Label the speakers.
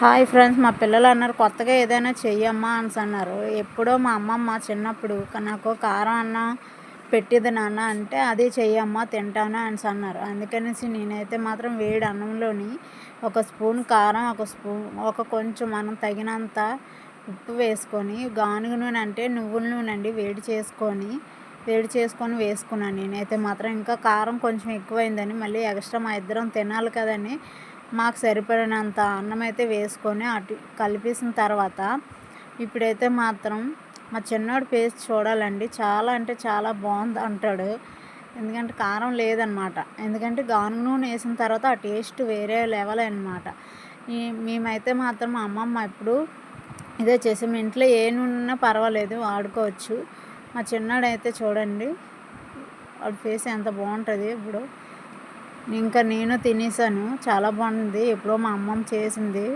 Speaker 1: Hi friends మా పిల్లలు అన్నారు కొత్తగా ఏదైనా చెయ్యమ్మా అని అన్నారు. ఎప్పుడో మా అమ్మమ్మ చిన్నప్పుడు నాకు కారం అన్నం పెట్టింది నాన్న అంటే అది చెయ్యమ్మా తింటాను అని అన్నారు. అందుకనేసి నేనైతే మాత్రం వేడి అన్నంలోని ఒక స్పూన్ కారం ఒక స్పూన్ ఒక కొంచెం మనం తగినంత ఉప్పు వేసుకొని గానుగ నూనె అంటే నువ్వుల నూనె అండి వేడి చేసుకొని వేడి చేసుకొని వేసుకున్నాను నేనైతే మాత్రం. ఇంకా కారం కొంచెం ఎక్కువైందని మళ్ళీ ఎక్స్ట్రా మా ఇద్దరం తినాలి కదని మాకు సరిపడినంత అన్నం అయితే వేసుకొని అటు కలిపేసిన తర్వాత ఇప్పుడైతే మాత్రం మా చిన్నోడు పేస్ట్ చూడాలండి. చాలా అంటే చాలా బాగుంది అంటాడు. ఎందుకంటే కారం లేదనమాట ఎందుకంటే గానుగ నూనె వేసిన తర్వాత ఆ టేస్ట్ వేరే లెవెల్ అనమాట మేమైతే మాత్రం మా అమ్మమ్మ ఇప్పుడు ఇదే చేసాం ఇంట్లో ఏ నూనె ఉన్నా పర్వాలేదు వాడుకోవచ్చు. మా చిన్నాడైతే చూడండి వాడి ఫేస్ ఎంత బాగుంటుంది ఇప్పుడు. ఇంకా నేను తినేసాను. చాలా బాగుంది. ఎప్పుడో మా అమ్మమ్మ చేసింది.